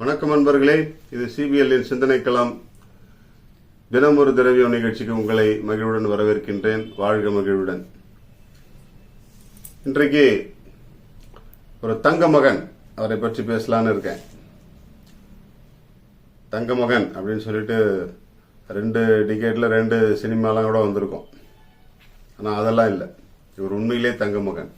வணக்கம் அன்பர்களே இது சிபிஎல்லின் சிந்தனைக்களம் தினம் ஒரு திரவியம் நிகழ்ச்சிக்கு உங்களை மகிழ்வுடன் வரவேற்கின்றேன். வாழ்க மகிழ்வுடன். இன்றைக்கு ஒரு தங்க மகன் அவரை பற்றி பேசலான்னு இருக்கேன். தங்க மகன் அப்படின்னு சொல்லிட்டு ரெண்டு டிக்கெட்ல ரெண்டு சினிமாலாம் கூட வந்திருக்கும். ஆனால் அதெல்லாம் இல்லை. இவர் உண்மையிலே தங்க மகன்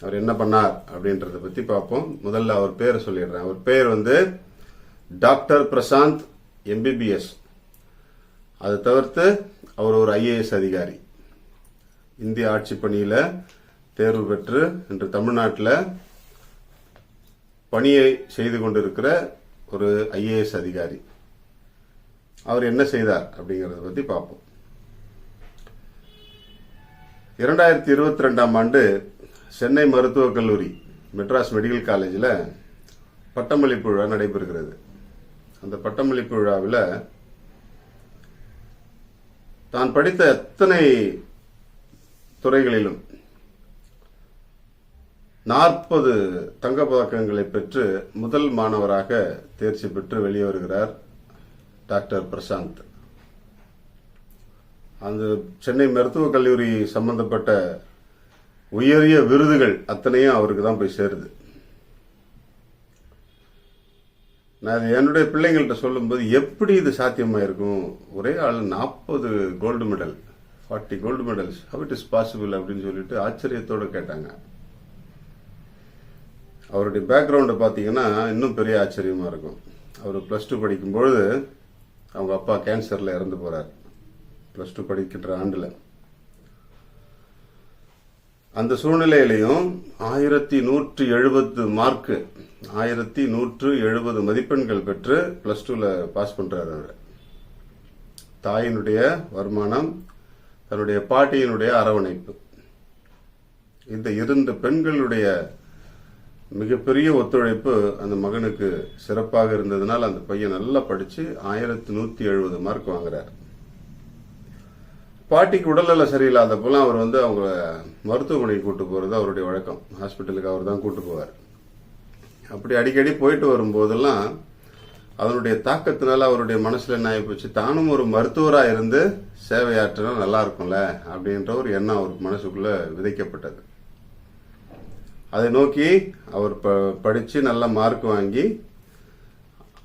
அவர் என்ன பண்ணார் அப்படின்றத பத்தி பார்ப்போம். முதல்ல அவர் பேரை சொல்லிடுறேன். அவர் பேர் வந்து டாக்டர் பிரசாந்த் எம்பிபிஎஸ் அதை தவிர்த்து அவர் ஒரு ஐஏஎஸ் அதிகாரி. இந்திய ஆட்சி பணியில தேர்வு பெற்று இன்று தமிழ்நாட்டில் பணியை செய்து கொண்டிருக்கிற ஒரு ஐஏஎஸ் அதிகாரி. அவர் என்ன செய்தார் அப்படிங்கறத பத்தி பார்ப்போம். இரண்டாயிரத்தி இருபத்தி ரெண்டாம் ஆண்டு சென்னை மருத்துவக் கல்லூரி மெட்ராஸ் மெடிக்கல் காலேஜில் பட்டமளிப்பு விழா நடைபெறுகிறது. அந்த பட்டமளிப்பு விழாவில் தான் படித்த எத்தனை துறைகளிலும் நாற்பது தங்க பதக்கங்களை பெற்று முதல் மாணவராக தேர்ச்சி பெற்று வெளியே வருகிறார் டாக்டர் பிரசாந்த். அந்த சென்னை மருத்துவக் கல்லூரி சம்பந்தப்பட்ட உயரிய விருதுகள் அத்தனையும் அவருக்கு தான் போய் சேருது. நான் அது என்னுடைய பிள்ளைங்கள்ட்ட சொல்லும்போது எப்படி இது சாத்தியமாக இருக்கும் ஒரே ஆள் நாற்பது gold medal forty gold medals how it is possible அப்படின்னு சொல்லிட்டு ஆச்சரியத்தோடு கேட்டாங்க. அவருடைய பேக்ரவுண்டை பார்த்தீங்கன்னா இன்னும் பெரிய ஆச்சரியமாக இருக்கும். அவர் ப்ளஸ் டூ படிக்கும்பொழுது அவங்க அப்பா கேன்சரில் இறந்து போகிறார் ப்ளஸ் டூ படிக்கின்ற ஆண்டில். அந்த சூழ்நிலையிலையும் ஆயிரத்தி நூற்றி எழுபது மார்க்கு ஆயிரத்தி நூற்று எழுபது மதிப்பெண்கள் பெற்று பிளஸ் டூல பாஸ் பண்றாரு அவர். தாயினுடைய வருமானம் தன்னுடைய பாட்டியினுடைய அரவணைப்பு. இந்த இருந்த பெண்களுடைய மிகப்பெரிய ஒத்துழைப்பு அந்த மகனுக்கு சிறப்பாக இருந்ததுனால் அந்த பையன் நல்லா படிச்சு ஆயிரத்தி நூத்தி எழுபது மார்க் வாங்குறார். பாட்டிக்கு உடல்நல சரியில்லாதப்பெல்லாம் அவர் வந்து அவங்க மருத்துவமனைக்கு கூட்டு போறது அவருடைய வழக்கம். ஹாஸ்பிட்டலுக்கு அவர் தான் கூட்டு போவார். அப்படி அடிக்கடி போயிட்டு வரும்போதெல்லாம் அதனுடைய தாக்கத்தினால அவருடைய மனசுல என்ன ஆகிப்போச்சு தானும் ஒரு மருத்துவராக இருந்து சேவையாற்றினா நல்லா இருக்கும்ல அப்படின்ற ஒரு எண்ணம் அவருக்கு மனசுக்குள்ள விதைக்கப்பட்டது. அதை நோக்கி அவர் ப- படிச்சு நல்ல மார்க் வாங்கி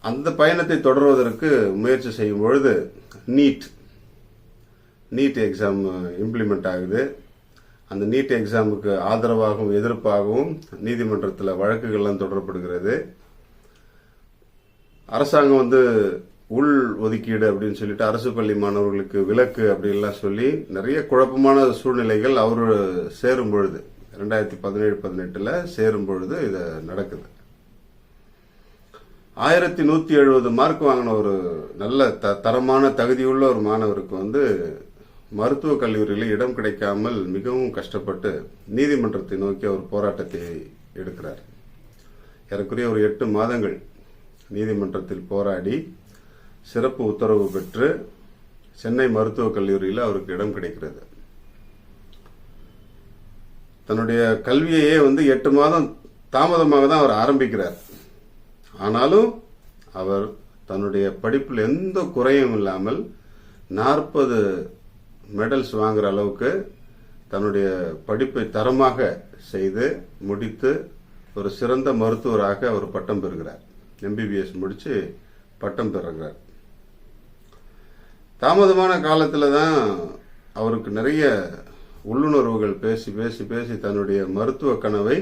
அந்த பயணத்தை தொடர்வதற்கு முயற்சி செய்யும் பொழுது நீட் நீட் எக்ஸாம் இம்ப்ளிமெண்ட் ஆகுது. அந்த நீட் எக்ஸாமுக்கு ஆதரவாகவும் எதிர்ப்பாகவும் நீதிமன்றத்தில் வழக்குகள்லாம் தொடரப்படுகிறது. அரசாங்கம் வந்து உள் ஒதுக்கீடு அப்படின்னு சொல்லிட்டு அரசு பள்ளி மாணவர்களுக்கு விலக்கு அப்படின்லாம் சொல்லி நிறைய குழப்பமான சூழ்நிலைகள் அவர் சேரும் பொழுது ரெண்டாயிரத்தி பதினேழு பதினெட்டில் சேரும் பொழுது இது நடக்குது. ஆயிரத்தி நூத்தி எழுபது மார்க் வாங்கின ஒரு நல்ல த- தரமான தகுதியுள்ள ஒரு மாணவருக்கு வந்து மருத்துவக் கல்லூரியில் இடம் கிடைக்காமல் மிகவும் கஷ்டப்பட்டு நீதிமன்றத்தை நோக்கி அவர் போராட்டத்தை எடுக்கிறார். ஏறக்குறைய ஒரு எட்டு மாதங்கள் நீதிமன்றத்தில் போராடி சிறப்பு உத்தரவு பெற்று சென்னை மருத்துவக் கல்லூரியில் அவருக்கு இடம் கிடைக்கிறது. தன்னுடைய கல்வியையே வந்து எட்டு மாதம் தாமதமாக தான் அவர் ஆரம்பிக்கிறார். ஆனாலும் அவர் தன்னுடைய படிப்பில் எந்த குறையும் இல்லாமல் நாற்பது மெடல்ஸ் வாங்குற அளவுக்கு தன்னுடைய படிப்பை தரமாக செய்து முடித்து ஒரு சிறந்த மருத்துவராக அவர் பட்டம் பெறுகிறார். எம்பிபிஎஸ் முடிச்சு பட்டம் பெறுகிறார். தாமதமான காலத்தில் தான் அவருக்கு நிறைய உள்ளுணர்வுகள் பேசி பேசி பேசி தன்னுடைய மருத்துவ கனவை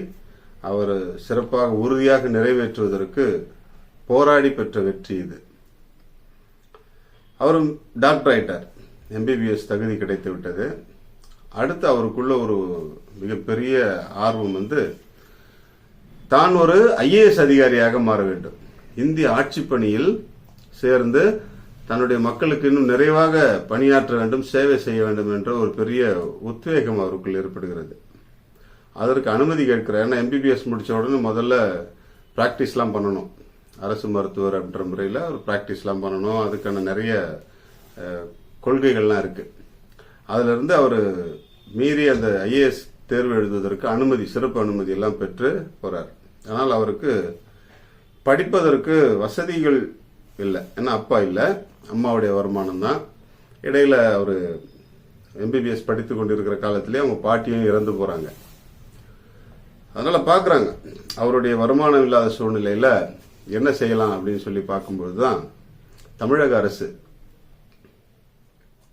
அவர் சிறப்பாக உறுதியாக நிறைவேற்றுவதற்கு போராடி பெற்ற வெற்றி இது. அவரும் டாக்டர் ஆயிட்டார். எம்பிபிஎஸ் தகுதி கிடைத்து விட்டது. அடுத்து அவருக்குள்ள ஒரு மிகப்பெரிய ஆர்வம் வந்து தான் ஒரு ஐஏஎஸ் அதிகாரியாக மாற வேண்டும். இந்திய ஆட்சி பணியில் சேர்ந்து தன்னுடைய மக்களுக்கு இன்னும் நிறைவாக பணியாற்ற வேண்டும் சேவை செய்ய வேண்டும் என்ற ஒரு பெரிய உத்வேகம் அவருக்குள் ஏற்படுகிறது. அதற்கு அனுமதி கேட்கிறார். ஏன்னா எம்பிபிஎஸ் முடிச்ச உடனே முதல்ல ப்ராக்டிஸ்லாம் பண்ணணும். அரசு மருத்துவர் அப்படின்ற முறையில் ஒரு ப்ராக்டிஸ்லாம் பண்ணணும். அதுக்கான நிறைய கொள்கைகள்லாம் இருக்குது அதிலிருந்து அவர் மீறி அந்த ஐஏஎஸ் தேர்வு எழுதுவதற்கு அனுமதி சிறப்பு அனுமதி எல்லாம் பெற்று போகிறார் ஆனால் அவருக்கு படிப்பதற்கு வசதிகள் இல்லை. ஏன்னா அப்பா இல்லை அம்மாவுடைய வருமானம் தான். இடையில் அவர் எம்பிபிஎஸ் படித்து கொண்டிருக்கிற காலத்திலே அவங்க பாட்டியும் இறந்து போகிறாங்க அதனால் பார்க்குறாங்க அவருடைய வருமானம் இல்லாத சூழ்நிலையில் என்ன செய்யலாம் அப்படின்னு சொல்லி பார்க்கும்பொழுது தான் தமிழக அரசு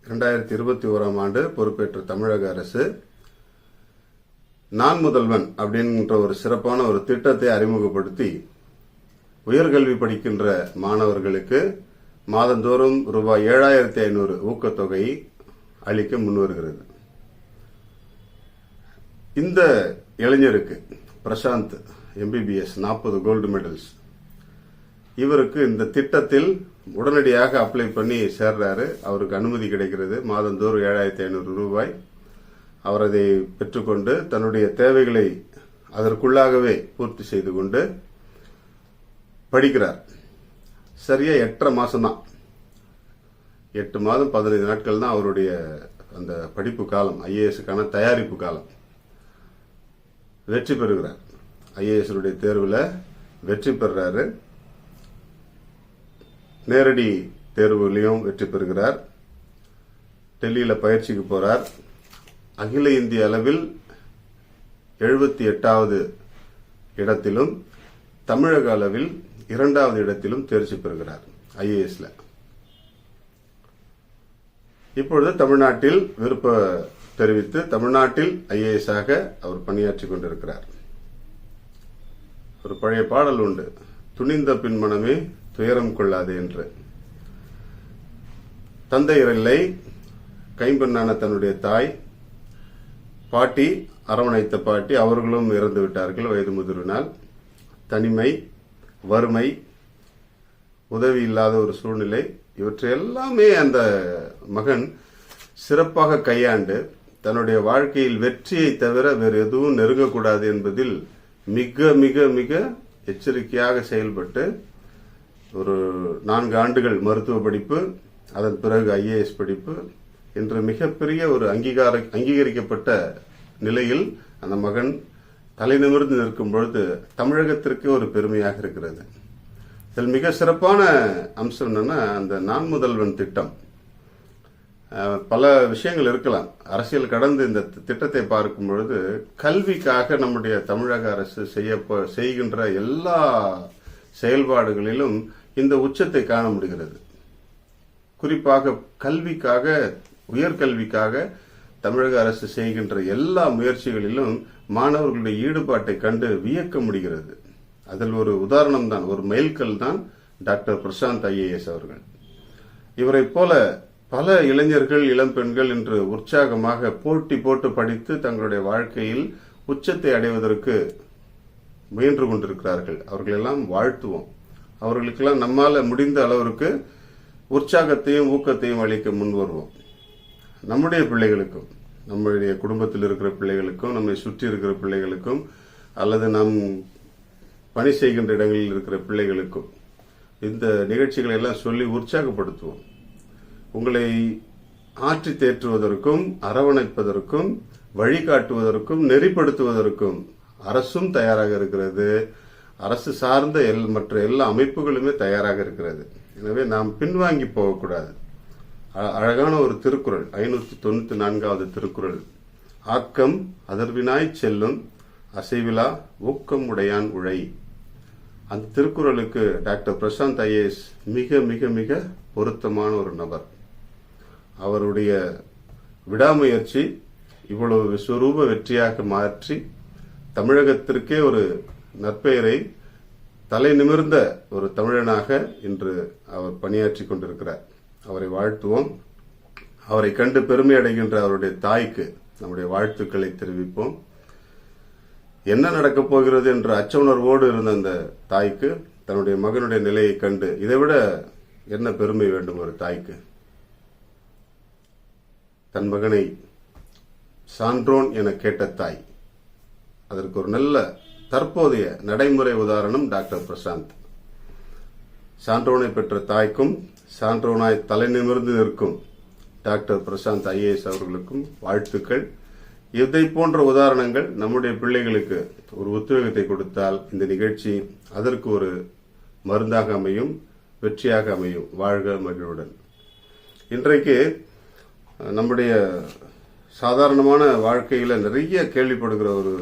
இரண்டாயிரத்தி இருபத்தி ஓராம் ஆண்டு பொறுப்பேற்ற தமிழக அரசு நான் முதல்வன் அப்படின்ற ஒரு சிறப்பான ஒரு திட்டத்தை அறிமுகப்படுத்தி உயர்கல்வி படிக்கின்ற மாணவர்களுக்கு மாதந்தோறும் ரூபாய் ஏழாயிரத்தி ஐநூறு ஊக்கத்தொகை அளிக்க முன்வருகிறது. இந்த இளைஞருக்கு பிரசாந்த் எம்பிபிஎஸ் நாற்பது கோல்டு மெடல்ஸ் இவருக்கு இந்த திட்டத்தில் உடனடியாக அப்ளை பண்ணி சேர்றாரு. அவருக்கு அனுமதி கிடைக்கிறது. மாதந்தோறும் ஏழாயிரத்தி ஐநூறு ரூபாய் அவர் அதை பெற்றுக்கொண்டு தன்னுடைய தேவைகளை அதற்குள்ளாகவே பூர்த்தி செய்து கொண்டு படிக்கிறார். சரியா எட்டரை மாசம்தான். எட்டு மாதம் பதினைந்து நாட்கள் தான் அவருடைய அந்த படிப்பு காலம் ஐஏஎஸ்க்கான தயாரிப்பு காலம். வெற்றி பெறுகிறார். ஐஏஎஸ் தேர்வில் வெற்றி பெறுறாரு நேரடி தேர்வுலையும் வெற்றி பெறுகிறார். டெல்லியில் பயிற்சிக்கு போகிறார் அகில இந்திய அளவில் எழுபத்தி எட்டாவது இடத்திலும் தமிழக அளவில் இரண்டாவது இடத்திலும் தேர்ச்சி பெறுகிறார் ஐஏஎஸ்ல. இப்பொழுது தமிழ்நாட்டில் விருப்ப தெரிவித்து தமிழ்நாட்டில் ஐஏஎஸ் ஆக அவர் பணியாற்றி கொண்டிருக்கிறார். ஒரு பழைய பாடல் உண்டு. துணிந்த பின்மனமே துயரம் கொள்ளாது என்று. தந்தையர் இல்லை கைம்பெண்ணான தன்னுடைய தாய் பாட்டி அரவணைத்த பாட்டி அவர்களும் இறந்து விட்டார்கள் வயது முதிர்வினால். தனிமை வறுமை உதவி இல்லாத ஒரு சூழ்நிலை. இவற்றை எல்லாமே அந்த மகன் சிறப்பாக கையாண்டு தன்னுடைய வாழ்க்கையில் வெற்றியை தவிர வேறு எதுவும் நெருங்கக்கூடாது என்பதில் மிக மிக மிக எச்சரிக்கையாக செயல்பட்டு ஒரு நான்கு ஆண்டுகள் மருத்துவ படிப்பு அதன் பிறகு ஐஏஎஸ் படிப்பு. என்ற மிகப்பெரிய ஒரு அங்கீகார அங்கீகரிக்கப்பட்ட நிலையில் அந்த மகன் தலை நிமிர்ந்து நிற்கும் பொழுது தமிழகத்திற்கு ஒரு பெருமையாக இருக்கிறது. இதில் மிக சிறப்பான அம்சம் என்னன்னா அந்த நான் முதல்வன் திட்டம். பல விஷயங்கள் இருக்கலாம். அரசியல் கடந்து இந்த திட்டத்தை பார்க்கும் பொழுது கல்விக்காக நம்முடைய தமிழக அரசு செய்ய செய்கின்ற எல்லா செயல்பாடுகளிலும் இந்த உச்சத்தை காண முடிகிறது. குறிப்பாக கல்விக்காக உயர்கல்விக்காக தமிழக அரசு செய்கின்ற எல்லா முயற்சிகளிலும் மாணவர்களுடைய ஈடுபாட்டை கண்டு வியக்க முடிகிறது. அதில் ஒரு உதாரணம் தான் ஒரு மைல்கல் தான் டாக்டர் பிரசாந்த் ஐஏஎஸ் அவர்கள். இவரைப் போல பல இளைஞர்கள் இளம்பெண்கள் இன்று உற்சாகமாக போட்டி போட்டு படித்து தங்களுடைய வாழ்க்கையில் உச்சத்தை அடைவதற்கு முயன்று கொண்டிருக்கிறார்கள். அவர்களெல்லாம் வாழ்த்துவோம். அவர்களுக்கெல்லாம் நம்மால் முடிந்த அளவிற்கு உற்சாகத்தையும் ஊக்கத்தையும் அளிக்க முன் வருவோம். நம்முடைய பிள்ளைகளுக்கும் நம்முடைய குடும்பத்தில் இருக்கிற பிள்ளைகளுக்கும் நம்மை சுற்றி இருக்கிற பிள்ளைகளுக்கும் அல்லது நாம் பணி செய்கின்ற இடங்களில் இருக்கிற பிள்ளைகளுக்கும் இந்த நிகழ்ச்சிகளை எல்லாம் சொல்லி உற்சாகப்படுத்துவோம். உங்களை ஆற்றி தேற்றுவதற்கும் அரவணைப்பதற்கும் வழிகாட்டுவதற்கும் நெறிப்படுத்துவதற்கும் அரசும் தயாராக இருக்கிறது. அரசு சார்ந்த எல் மற்ற எல்லா அமைப்புகளுமே தயாராக இருக்கிறது. எனவே நாம் பின்வாங்கி போகக்கூடாது. அழகான ஒரு திருக்குறள் ஐநூற்றி தொண்ணூற்றி நான்காவது திருக்குறள். ஆக்கம் அதர்வினாய் செல்லும் அசைவிலா ஊக்கம் உடையான் உழை. அந்த திருக்குறளுக்கு டாக்டர் பிரசாந்த் ஐஏஎஸ் மிக மிக மிக பொருத்தமான ஒரு நபர். அவருடைய விடாமுயற்சி இவ்வளவு விஸ்வரூப வெற்றியாக மாற்றி தமிழகத்திற்கே ஒரு நற்பெயரை தலை நிமிர்ந்த ஒரு தமிழனாக இன்று அவர் பணியாற்றி கொண்டிருக்கிறார். அவரை வாழ்த்துவோம். அவரை கண்டு பெருமை அடைகின்ற அவருடைய தாய்க்கு நம்முடைய வாழ்த்துக்களை தெரிவிப்போம். என்ன நடக்கப் போகிறது என்ற அச்ச உணர்வோடு இருந்த அந்த தாய்க்கு தன்னுடைய மகனுடைய நிலையை கண்டு இதைவிட என்ன பெருமை வேண்டும் ஒரு தாய்க்கு? தன் மகனை சான்றோன் என கேட்ட தாய் அதற்கு ஒரு நல்ல தற்போதைய நடைமுறை உதாரணம் டாக்டர் பிரசாந்த். சான்றோனை பெற்ற தாய்க்கும் சான்றோனாய் தலை நிமிர்ந்து நிற்கும் டாக்டர் பிரசாந்த் ஐஏஎஸ் அவர்களுக்கும் வாழ்த்துக்கள். இதை போன்ற உதாரணங்கள் நம்முடைய பிள்ளைகளுக்கு ஒரு உத்வேகத்தை கொடுத்தால் இந்த நிகழ்ச்சி அதற்கு ஒரு மருந்தாக அமையும் வெற்றியாக அமையும். வாழ்க மகிழ்வுடன் இன்றைக்கு நம்முடைய சாதாரணமான வாழ்க்கையில் நிறைய கேள்விப்படுகிற ஒரு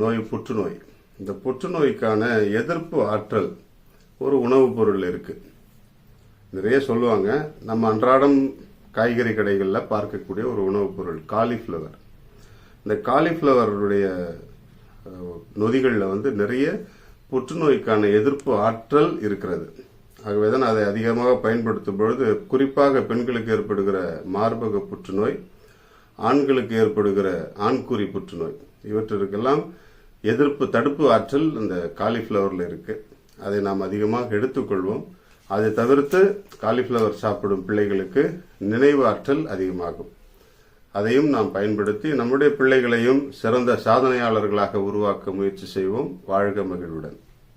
நோய் புற்றுநோய். இந்த புற்றுநோய்க்கான எதிர்ப்பு ஆற்றல் ஒரு உணவுப் பொருள் இருக்கு. நிறைய சொல்லுவாங்க நம்ம அன்றாடம் காய்கறி கடைகளில் பார்க்கக்கூடிய ஒரு உணவுப் பொருள் காலிஃப்ளவர். இந்த காலிஃப்ளவருடைய நொதிகளில் வந்து நிறைய புற்றுநோய்க்கான எதிர்ப்பு ஆற்றல் இருக்கிறது. ஆகவே தான் அதை அதிகமாக பயன்படுத்தும் பொழுது குறிப்பாக பெண்களுக்கு ஏற்படுகிற மார்பக புற்றுநோய் ஆண்களுக்கு ஏற்படுகிற ஆண்குறி புற்றுநோய் இவற்றிற்கெல்லாம் எதிர்ப்பு தடுப்பு ஆற்றல் அந்த காலிஃப்ளவரில் இருக்கு. அதை நாம் அதிகமாக எடுத்துக்கொள்வோம். அதை தவிர்த்து காலிஃப்ளவர் சாப்பிடும் பிள்ளைகளுக்கு நினைவு ஆற்றல் அதிகமாகும். அதையும் நாம் பயன்படுத்தி நம்முடைய பிள்ளைகளையும் சிறந்த சாதனையாளர்களாக உருவாக்க முயற்சி செய்வோம். வாழ்க மகிழ்வுடன்.